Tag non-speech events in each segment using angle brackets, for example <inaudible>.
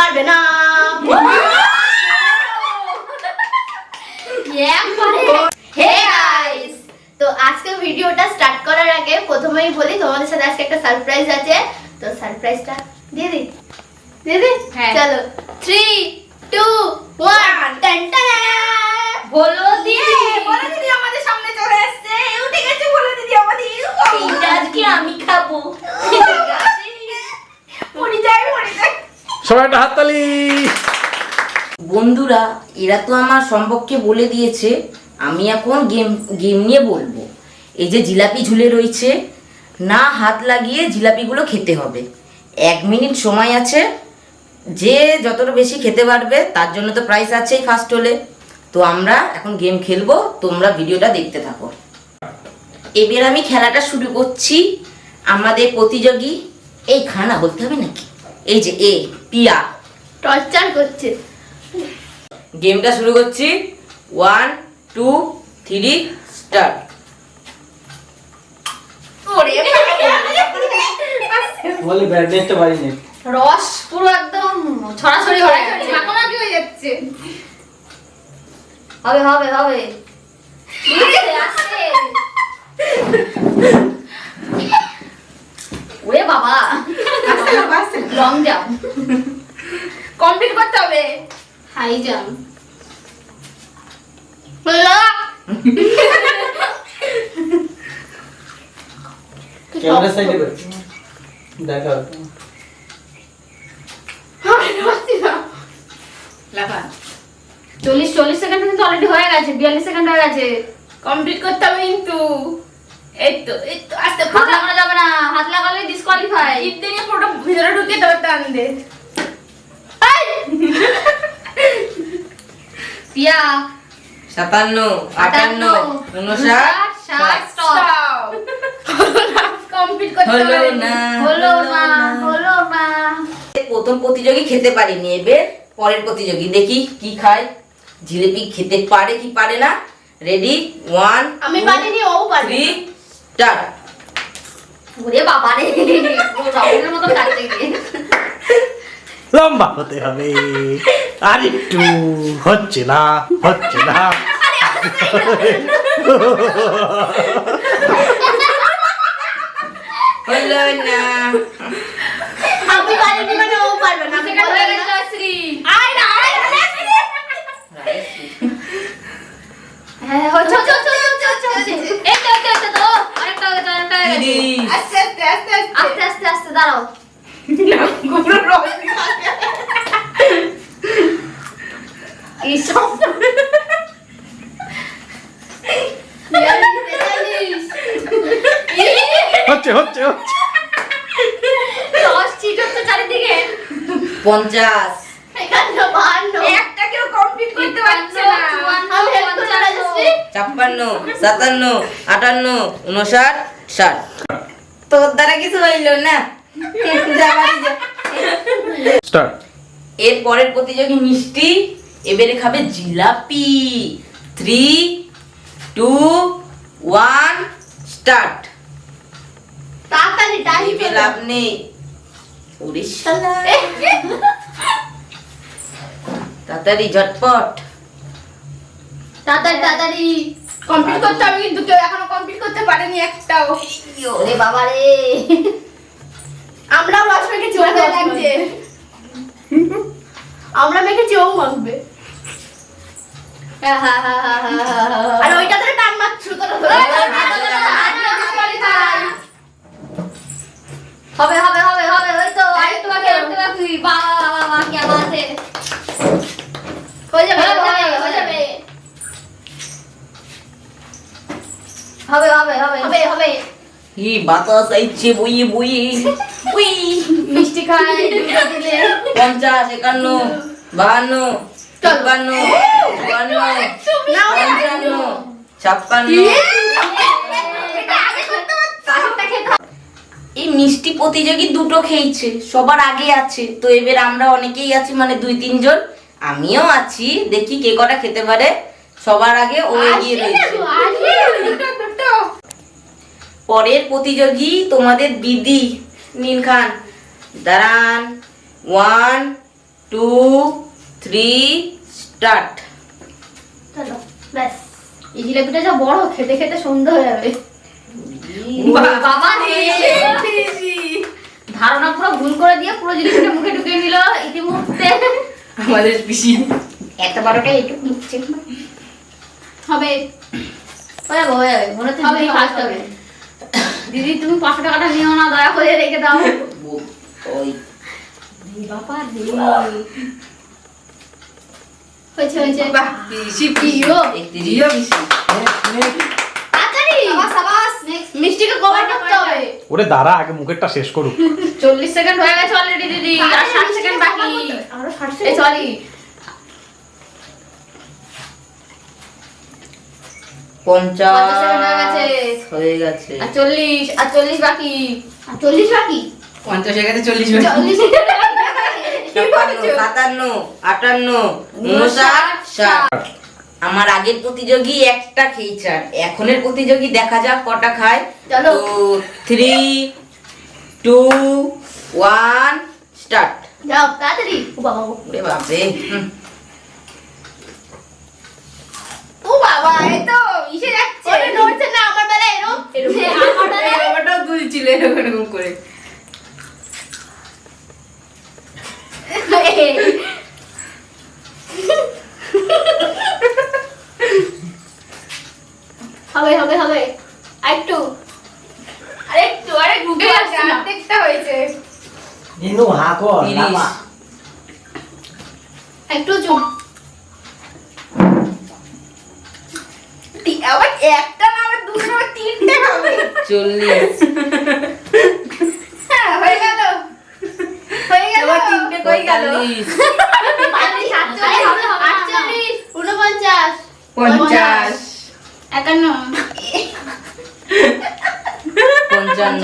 পারবে না। Hey guys তো আজকে ভিডিওটা স্টার্ট করার আগে প্রথমেই বলি তোমাদের সাথে আজকে একটা সারপ্রাইজ আছে। তো সারপ্রাইজটা দিয়ে দিই। দিয়ে দিই? হ্যাঁ। চলো। থ্রি টু ওয়ান টান টান বলো দিদি বলে দিদি আমাদের সামনে চলে আসছে উঠে গেছে বলে দিদি আমাদের এইটা আজকে আমি খাব মরে যায় মরে যায় সবাই একটা হাততালি বন্ধুরা, এরা তো আমার সম্পর্কে বলে দিয়েছে, আমি এখন গেম গেম নিয়ে বলব। এই যে জিলাপি ঝুলে রয়েছে, না হাত লাগিয়ে জিলাপিগুলো খেতে হবে। এক মিনিট সময় আছে, যে যতটা বেশি খেতে পারবে, তার জন্য তো প্রাইস আছেই ফার্স্ট হলে তো আমরা এখন গেম খেলব, তোমরা ভিডিওটা দেখতে থাকো। এবার আমি খেলাটা শুরু করছি, আমাদের প্রতিযোগী। এই খানা বলতে হবে নাকি? এই যে এ। পিয়া। টর্চার করছে। গেমটা শুরু করছি। One two three start. বাড়ি রস পুরো একদম ছড়াছড়ি হয়ে ঝাঁকানাকি হয়ে যাচ্ছে। হবে হবে হবে। ওরে বাবা। লং জাম্প কমপ্লিট করতে হবে হাই জাম্প ক্যামেরা সাইডে দেখা লাফা চল্লিশ চল্লিশ সেকেন্ড কিন্তু অলরেডি হয়ে গেছে বিয়াল্লিশ সেকেন্ড হয়ে গেছে। কমপ্লিট করতে হবে কিন্তু। এই তো এই তো আস্তে হাত লাগানো যাবে না হাত লাগালে ডিসকোয়ালিফাই ইতে নিয়ে পুরোটা ভিতরে ঢুকে টান দে। পিয়া। সাতান্ন আটান্ন উনষাট ষাট স্টপ কমপ্লিট করতে হলো না হলো না হলো না। প্রথম প্রতিযোগী খেতে পারিনি এবার পরের প্রতিযোগী। দেখি কি খায়। জিলিপি খেতে পারে কি পারে না? রেডি ওয়ান আমি পারিনি ও পারবে থ্রি ওরে বাবা রে মতো কাটতে লম্বা হতে হবে। আর একটু হচ্ছে না হচ্ছে না। হলো না আমি পারিনি মানে ও পারবে না আমি সেকেন্ড বললাম হয়ে না। গেছে জয়শ্রী আয় না আয় না হ্যাঁ হচ্ছে হচ্ছে হচ্ছে হচ্ছে হচ্ছে হচ্ছে এই তো এই তো, এই তো তো আরেকটা হয়ে গেছে আরেকটা হয়ে গেছে তিরিশ আস্তে আস্তে আস্তে আস্তে আস্তে আস্তে আস্তে দাঁড়াও। হচ্ছে হচ্ছে হচ্ছে। চিট হচ্ছে চারিদিকে। পঞ্চাশ। ছাপ্পান্ন সাতান্ন আটান্ন উনষাট ষাট। তোর দ্বারা কিছু হইল না। স্টার্ট এর পরের প্রতিযোগী মিষ্টি এবারে খাবে jalebi. Three two one start তাড়াতাড়ি টাইম লাভ নেই। ওরে শালা। তাড়াতাড়ি ঝটপট। তাড়াতাড়ি তাড়াতাড়ি। কমপ্লিট করতে হবে কিন্তু কেউ এখনও কমপ্লিট করতে পারেনি একটাও। ওরে বাবা রে আমরাও মজা রস লাগছে। আমরা মেখেছি ও মাখবে আর ওইটা ধরে টান মারছো হবে হবে হবে হবে ওই তো আরেকটু বাকি আরেকটু বাকি বাবা বাবা কি হয়ে যাবে হয়ে হয়ে যাবে হয়ে যাবে হবে হবে হবে হবে হবে ই বাতাস আইছে বইয়ে বইয়ে <laughs> উই। মিষ্টি খাই দিলে। পঞ্চাশ একান্ন বাহান্ন তিপ্পান্ন চুয়ান্ন <laughs> না ওরে আগে পঞ্চান্ন। ছাপ্পান্ন। হবে। এই মিষ্টি প্রতিযোগী দুটো খেয়েছে সবার আগে আছে। তো এবার আমরা অনেকেই আছি মানে দুই তিনজন। আমিও আছি দেখি কে কটা খেতে পারে। সবার আগে ও এগিয়ে রয়েছে। পরের প্রতিযোগী তোমাদের দিদি। নীল খান। দাঁড়ান। One two three start. চলো ব্যাস। এই জিলাপিটা যা বড় খেতে খেতে সন্ধ্যা হয়ে যাবে। বাবা ধারণা পুরো ভুল করে দিয়ে পুরো জিনিসটা মুখে ঢুকিয়ে নিল ইতিমধ্যে। আমাদের পিসি। এত বড়টা একটু হবে। হয়ে যাবে হয়ে যাবে। মনে হচ্ছে হবে, দিদি তুমি পাঁচশো টাকাটা নিও না দয়া করে রেখে দাও। ওই বাবা রে। হয়েছে হয়েছে। বাহ পিসি প্রিয়। প্রিয় পিসি তাড়াতাড়ি। সাবাস সাবাস। নেক্সট মিষ্টিকে কভার করতে হবে। ওরে দাঁড়া আগে মুখেরটা শেষ করুক। চল্লিশ সেকেন্ড হয়ে গেছে অলরেডি দিদি। আর ষাট সেকেন্ড বাকি। আরও ষাট সরি পঞ্চাশ হয়ে গেছে। আর চল্লিশ আর চল্লিশ বাকি? আর চল্লিশ বাকি? পঞ্চাশ হয়ে গেছে চল্লিশ <laughs> সাতান্ন আটান্ন উনষাট ষাট। আমার আগের প্রতিযোগী একটা খেয়েছে আর এখনের প্রতিযোগী দেখা যাক কটা খায়। চলো। তো থ্রি টু ওয়ান স্টার্ট যাও তাড়াতাড়ি। ও বাবা ও। ওরে বাপরে। ও বাবা তো ইসে যাচ্ছে। ওটা নড়ছে না আমার বেলা এরো এরো আমার বেলায়। বাবাটাও দুলছিল এরকম এরকম করে। হবে হবে হবে। আরেকটু। আরেকটু আরেকটু আছে অর্ধেকটা হয়েছে। ইনু হাকর তিরিশ। একটু চুপ একটা না আবার দুটো না তিনটে হবে চল্লিশ। হ্যাঁ, হয়ে গেল। হয়ে গেল। তিনটে কই গেল? আটচল্লিশ, ঊনপঞ্চাশ পঞ্চাশ। একান্ন। পঞ্চান্ন।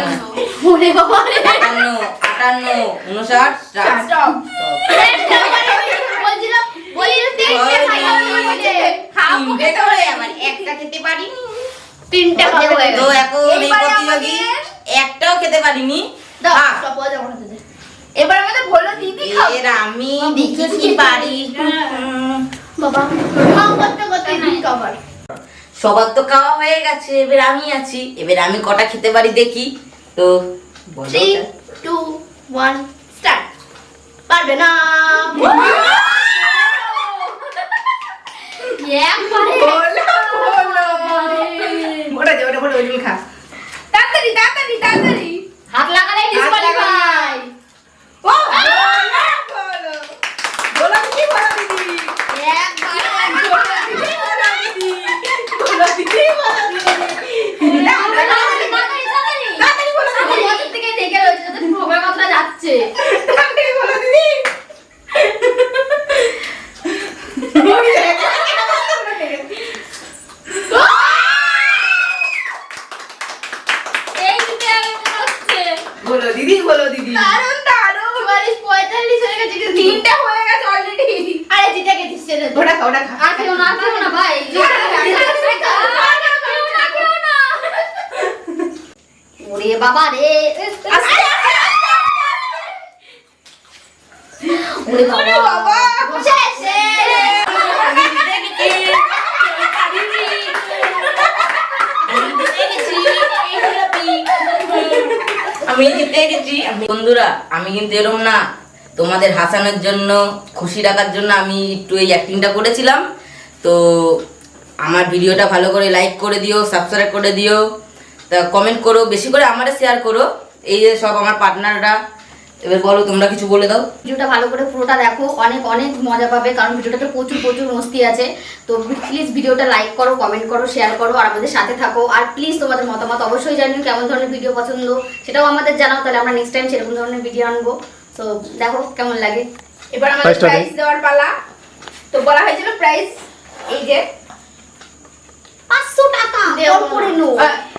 আটান্ন উনষাট সবার তো খাওয়া হয়ে গেছে এবার আমি আছি। এবার আমি কটা খেতে পারি দেখি। তো থ্রি টু ওয়ান পারবে না। ওটা ওটা বলে ওই খা তাড়াতাড়ি তাড়াতাড়ি তাড়াতাড়ি হাত লাগালে বাবা রে। ওরে বাবা। আমি জিতে গেছি বন্ধুরা আমি কিন্তু এরকম না। তোমাদের হাসানোর জন্য খুশি রাখার জন্য আমি একটু এই অ্যাক্টিংটা করেছিলাম। তো আমার ভিডিওটা ভালো করে লাইক করে দিও সাবস্ক্রাইব করে দিও। তা কমেন্ট করো বেশি করে আমারে শেয়ার করো। এই যে সব আমার পার্টনাররা এবার বলো তোমরা কিছু বলে দাও। ভিডিওটা ভালো করে পুরোটা দেখো অনেক অনেক মজা পাবে কারণ ভিডিওটাতে প্রচুর প্রচুর মস্তি আছে। তো প্লিজ ভিডিওটা লাইক করো কমেন্ট করো শেয়ার করো আর আমাদের সাথে থাকো। আর প্লিজ তোমাদের মতামত অবশ্যই জানিও কেমন ধরনের ভিডিও পছন্দ সেটাও আমাদের জানাও তাহলে আমরা নেক্সট টাইম সেরকম ধরনের ভিডিও আনব। তো দেখো কেমন লাগে। এবার আমাদের প্রাইস দেওয়ার পালা। তো বলা হয়েছিল প্রাইস এই যে। পাঁচশো টাকা দেও। করে নো